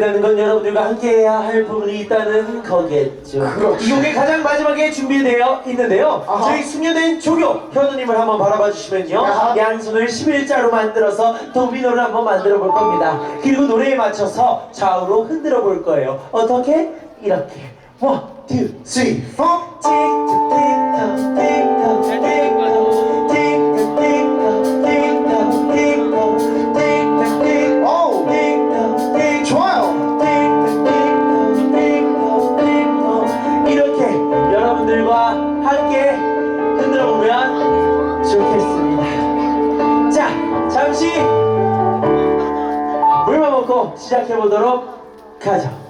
준비되는 건 여러분들과 함께해야 할 부분이 있다는 거겠죠. 그렇죠. 이 곡의 가장 마지막에 준비되어 있는데요. 아하. 저희 숙녀된 조교 현우님을 한번 바라봐 주시면요. 아하. 양손을 11자로 만들어서 도미노를 한번 만들어 볼 겁니다. 그리고 노래에 맞춰서 좌우로 흔들어 볼 거예요. 어떻게? 이렇게. 포. 틱톡 틱톡 틱톡 틱톡 틱톡 시작해 보도록 하죠.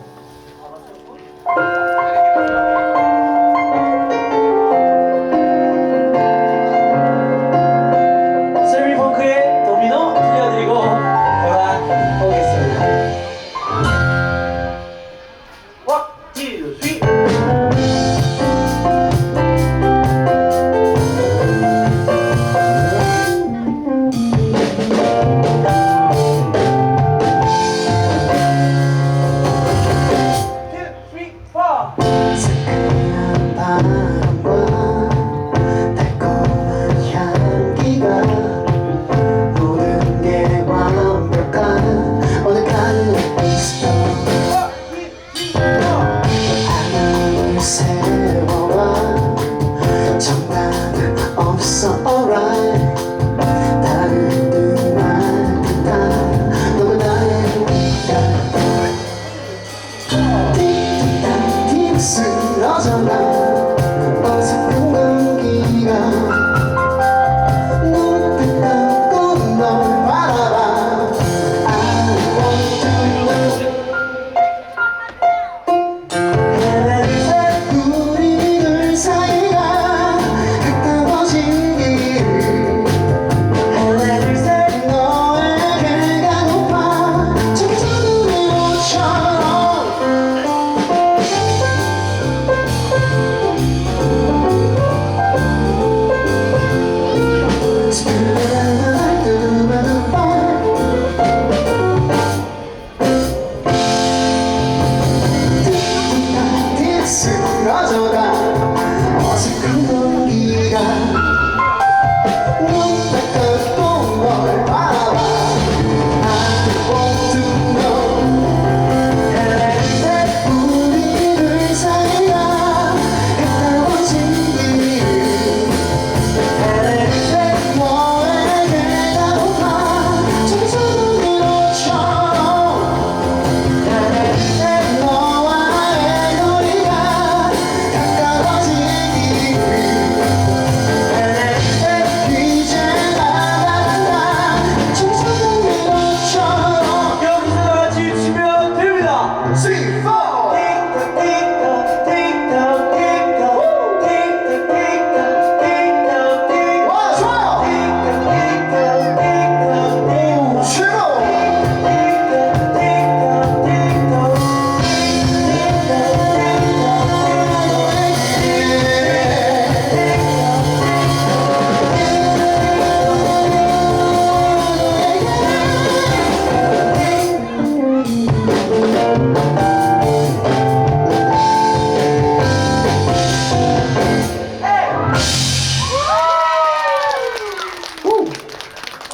sıra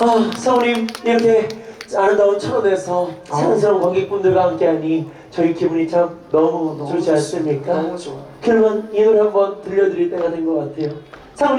아, 사모님 이렇게 아름다운 천원에서 사랑스러운 관객분들과 함께하니 저희 기분이 참 너무, 좋지 않습니까? 너무 좋아 그러면 이 노래 한번 들려드릴 때가 된 것 같아요.